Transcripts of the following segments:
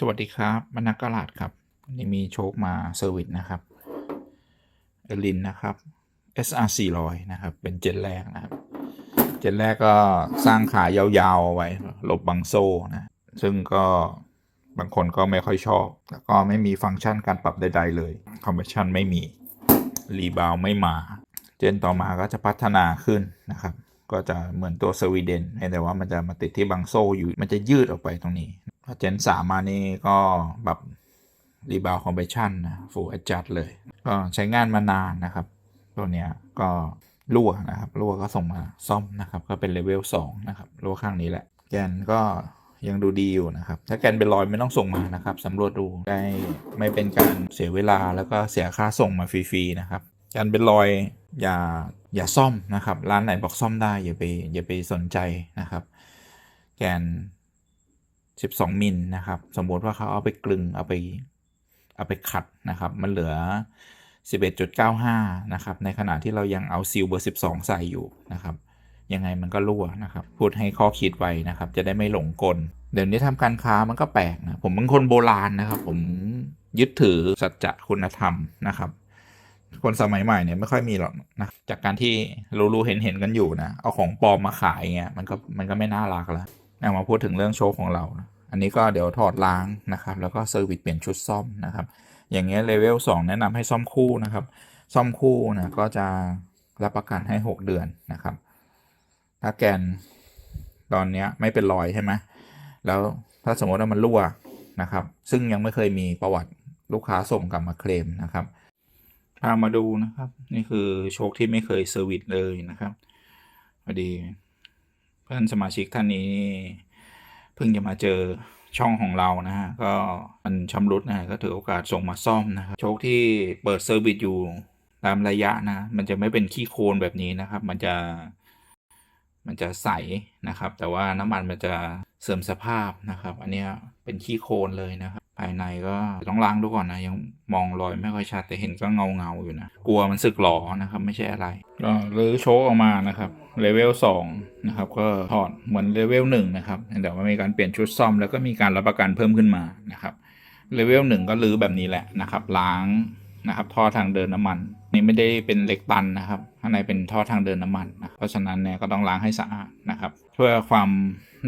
สวัสดีครับมนักกลาดครับวันนี้มีโชคมาเซอร์วิสนะครับเอลินนะครับ SR 400นะครับ เป็นเจนแรกนะครับ เจนแรกก็สร้างขายาวๆเอาไว้หลบบังโซ่นะ ซึ่งก็บางคนก็ไม่ค่อยชอบ แล้วก็ไม่มีฟังก์ชันการปรับใดๆเลยคอมเพรสชันไม่มีรีบาวไม่มา เจนต่อมาก็จะพัฒนาขึ้นนะครับ ก็จะเหมือนตัวสวีเดนแต่ว่ามันจะมาติดที่บังโซ่อยู่ มันจะยืดออกไปตรงนี้ พอเจนสามมานี่ก็แบบรีบาวคอมเพรสชันนะฟูลแอดจัดเลย ก็ใช้งานมานานนะครับ ตัวเนี้ยก็รั่วนะครับรั่วก็ส่งมาซ่อมนะครับ ก็เป็นเลเวล2นะครับรั่วข้างนี้แหละ แกนก็ยังดูดีอยู่นะครับ ถ้าแกนเป็นรอยไม่ต้องส่งมานะครับสำรวจดูได้ไม่เป็นการเสียเวลาแล้วก็เสียค่าส่งมาฟรีๆนะครับแกนเป็นรอยอย่าอย่าซ่อมนะครับ ร้านไหนบอกซ่อมได้อย่าไปอย่าไปสนใจนะครับ แกน 12 มิลนะครับ สมมติว่าเขาเอาไปกลึงเอาไปเอาไปขัดนะครับ มันเหลือ 11.95 นะครับ ในขณะที่เรายังเอาซิลเบอร์ 12 ใส่อยู่นะครับ ยังไงมันก็รั่วนะครับ พูดให้ข้อคิดไว้นะครับ จะได้ไม่หลงกล เดี๋ยวนี้ทำการค้ามันก็แปลกนะ ผมเป็นคนโบราณนะครับ ผมยึดถือสัจจะคุณธรรมนะครับ คนสมัยใหม่เนี่ยไม่ค่อยมีหรอกนะจากการที่รู้ๆเห็นเห็นๆกันอยู่นะ เอาของปลอมมาขายเงี้ยมันก็มันก็ไม่น่ารักแล้ว เอามาพูดถึงเรื่องโชว์ของเรา อันนี้ก็เดี๋ยวถอดล้างนะครับ แล้วก็เซอร์วิสเปลี่ยนชุดซ่อมนะครับ อย่างเงี้ยเลเวล2แนะนำให้ซ่อมคู่นะครับ ซ่อมคู่นะก็จะรับประกันให้ 6 เดือนนะครับ ถ้าแกนตอนเนี้ยไม่เป็นรอยใช่ไหมแล้วถ้าสมมติว่ามันรั่วนะครับ ซึ่งยังไม่เคยมีประวัติลูกค้าส่งกลับมาเคลมนะครับพามาดูนะครับ นี่คือโชคที่ไม่เคยเซอร์วิสเลยนะครับพอดี เพื่อนสมาชิกท่านนี้เพิ่งจะมาเจอช่องของเรานะฮะก็มันชำรุดนะก็ถือโอกาสส่งมาซ่อมนะครับโชคที่เปิดเซอร์วิสอยู่ตามระยะนะ มันจะไม่เป็นขี้โคลนแบบนี้นะครับ มันจะมันจะใสนะครับ แต่ว่าน้ำมันมันจะเสื่อมสภาพนะครับ อันนี้เป็นขี้โคลนเลยนะครับ ภายในก็ต้องล้างดูก่อนนะ ยังมองรอยไม่ค่อยชัด แต่เห็นก็เงาเงาอยู่นะ กลัวมันสึกหรอนะครับ ไม่ใช่อะไร ก็รื้อโชคออกมานะครับเลเวล2นะครับก็ถอดเหมือนเลเวล1นะครับแต่ว่ามีการเปลี่ยนชุดซ่อมแล้วก็มีการรับประกันเพิ่มขึ้นมานะครับเลเวลหนึ่งก็รื้อแบบนี้แหละนะครับ ล้างนะครับท่อทางเดินน้ำมัน นี่ไม่ได้เป็นเหล็กตันนะครับข้างในเป็นท่อทางเดินน้ำมันนะเพราะฉะนั้นเนี่ยก็ต้องล้างให้สะอาดนะครับ เพื่อความ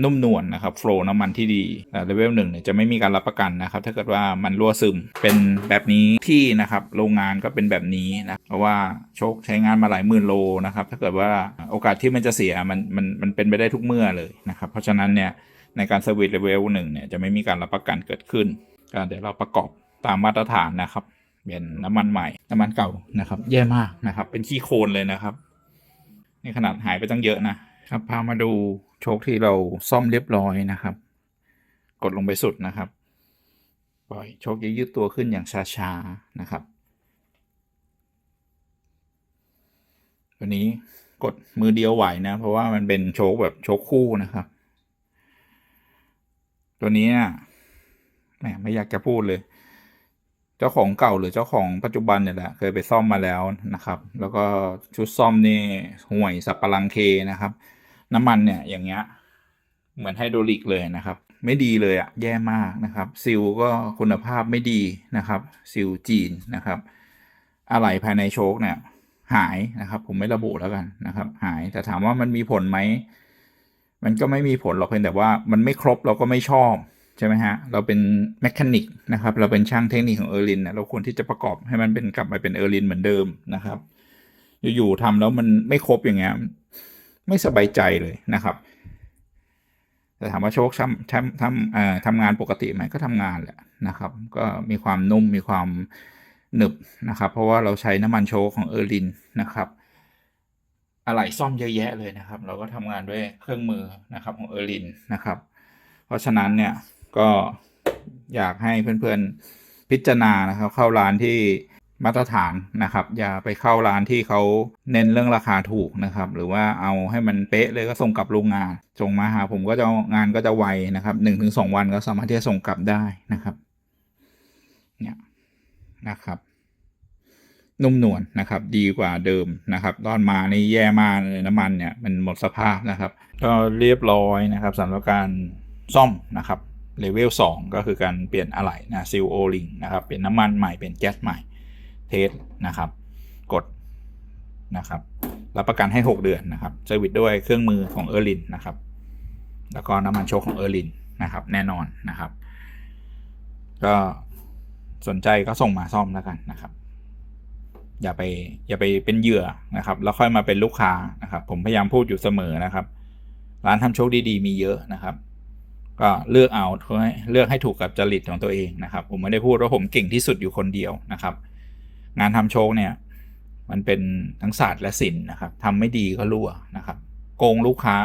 นุ่มนวลนะครับโฟลน้ำมันที่ดีแต่เลเวลหนึ่งเนี่ยจะไม่มีการรับประกันนะครับ ถ้าเกิดว่ามันรั่วซึมเป็นแบบนี้ที่นะครับโรงงานก็เป็นแบบนี้นะเพราะว่าโชคใช้งานมาหลายหมื่นโลนะครับ ถ้าเกิดว่าโอกาสที่มันจะเสียมันมันมันเป็นไปได้ทุกเมื่อเลยนะครับเพราะฉะนั้นเนี่ยในการเซอร์วิสเลเวลหนึ่งเนี่ยจะไม่มีการรับประกันเกิดขึ้นก็เดี๋ยวเราประกอบตามมาตรฐานนะครับเป็นน้ำมันใหม่น้ำมันเก่านะครับ แย่มากนะครับ เป็นขี้โคลนเลยนะครับนี่ขนาดหายไปตั้งเยอะนะครับพามาดู โชคที่เราซ่อมเรียบร้อยนะครับ กดลงไปสุดนะครับ ปล่อยโชคยืดตัวขึ้นอย่างช้าๆนะครับตัวนี้กดมือเดียวไหวนะ เพราะว่ามันเป็นโชคแบบโชคคู่นะครับ ตัวนี้เนี่ยแหมไม่อยากจะพูดเลย เจ้าของเก่าหรือเจ้าของปัจจุบันเนี่ยแหละเคยไปซ่อมมาแล้วนะครับ แล้วก็ชุดซ่อมนี่ห่วยสับปะรังเคนะครับ น้ำมันเนี่ยอย่างเงี้ยเหมือนไฮโดรลิกเลยนะครับ ไม่ดีเลยอะแย่มากนะครับซิลก็คุณภาพไม่ดีนะครับซิลจีนนะครับอะไหล่ภายในโชคเนี่ยหายนะครับผมไม่ระบุแล้วกันนะครับ หายแต่ถามว่ามันมีผลไหมมันก็ไม่มีผลหรอกเพียงแต่ว่ามันไม่ครบเราก็ไม่ชอบใช่ไหมฮะเราเป็นแมคานิกนะครับเราเป็นช่างเทคนิคของเออร์ลินนะเราควรที่จะประกอบให้มันเป็นกลับมาเป็นเออร์ลินเหมือนเดิมนะครับ อยู่ๆทำแล้วมันไม่ครบอย่างเงี้ย ไม่สบายใจเลยนะครับแต่ถามว่าโชคทำทำทำเอ่อทำงานปกติไหมก็ทำงานแหละนะครับ ก็มีความนุ่มมีความหนึบนะครับ เพราะว่าเราใช้น้ำมันโชคของเออร์ลินนะครับอะไหล่ซ่อมเยอะแยะเลยนะครับ เราก็ทำงานด้วยเครื่องมือนะครับของเออร์ลินนะครับ เพราะฉะนั้นเนี่ยก็อยากให้เพื่อนๆพิจารณานะครับ เข้าร้านที่ มาตรฐานนะครับ อย่าไปเข้าร้านที่เขาเน้นเรื่องราคาถูกนะครับ หรือว่าเอาให้มันเป๊ะเลยก็ส่งกลับโรงงานส่งมาหาผมก็จะงานก็จะไวนะครับหนึ่งถึงสองวันก็สามารถที่จะส่งกลับได้นะครับเนี่ยนะครับนุ่มนวลนะครับ ดีกว่าเดิมนะครับ ตอนมานี่แย่มากเลยน้ำมันเนี่ยมันหมดสภาพนะครับ ก็เรียบร้อยนะครับสำหรับการซ่อมนะครับเลเวล2ก็คือการเปลี่ยนอะไหล่นะซิลโอลิงนะครับ เป็นน้ำมันใหม่เป็นแก๊สใหม่ เทสนะครับ กดนะครับรับประกันให้ 6 เดือนนะครับเซอร์วิสด้วยเครื่องมือของเออร์ลินนะครับ แล้วก็น้ำมันโชคของเออร์ลินนะครับ แน่นอนนะครับ ก็สนใจก็ส่งมาซ่อมแล้วกันนะครับ อย่าไปอย่าไปเป็นเหยื่อนะครับ แล้วค่อยมาเป็นลูกค้านะครับ ผมพยายามพูดอยู่เสมอนะครับ ร้านทำโชคดีๆ มีเยอะนะครับ ก็เลือกเอาเลือกให้ถูกกับจริตของตัวเองนะครับ ผมไม่ได้พูดว่าผมเก่งที่สุดอยู่คนเดียวนะครับ งานทำโชคเนี่ย มันเป็นทั้งศาสตร์และศิลป์นะครับทำไม่ดีก็รั่วนะครับ โกงลูกค้า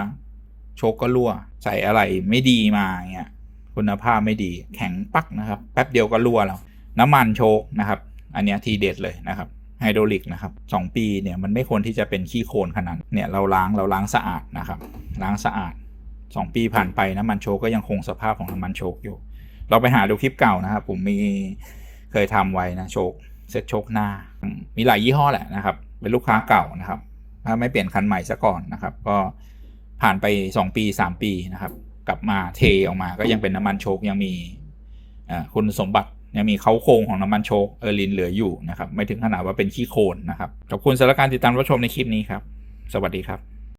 โชคก็รั่ว ใส่อะไรไม่ดีมาเงี้ยคุณภาพไม่ดีแข็งปักนะครับ แป๊บเดียวก็รั่วแล้ว น้ำมันโชคนะครับ อันนี้ทีเด็ดเลยนะครับไฮดรอลิกนะครับสองปีเนี่ยมันไม่ควรที่จะเป็นขี้โคลนขนาดเนี่ยเราล้างเราล้างสะอาดนะครับ ล้างสะอาด 2 ปีผ่านไปน้ำมันโชคก็ยังคงสภาพของน้ำมันโชคอยู่ เราไปหาดูคลิปเก่านะครับ ผมมีเคยทำไว้นะโชค เซ็ตโชคหน้า มีหลายยี่ห้อแหละนะครับ เป็นลูกค้าเก่านะครับ ถ้าไม่เปลี่ยนคันใหม่ซะก่อนนะครับ ก็ผ่านไป 2 ปี 3 ปีนะครับ กลับมาเทออกมาก็ยังเป็นน้ำมันโชคยังมีคุณสมบัติยังมีเขาโครงของน้ำมันโชคเออร์ลินเหลืออยู่นะครับ ไม่ถึงขนาดว่าเป็นขี้โคลนนะครับขอบคุณสำหรับการติดตามรับชมในคลิปนี้ครับ สวัสดีครับ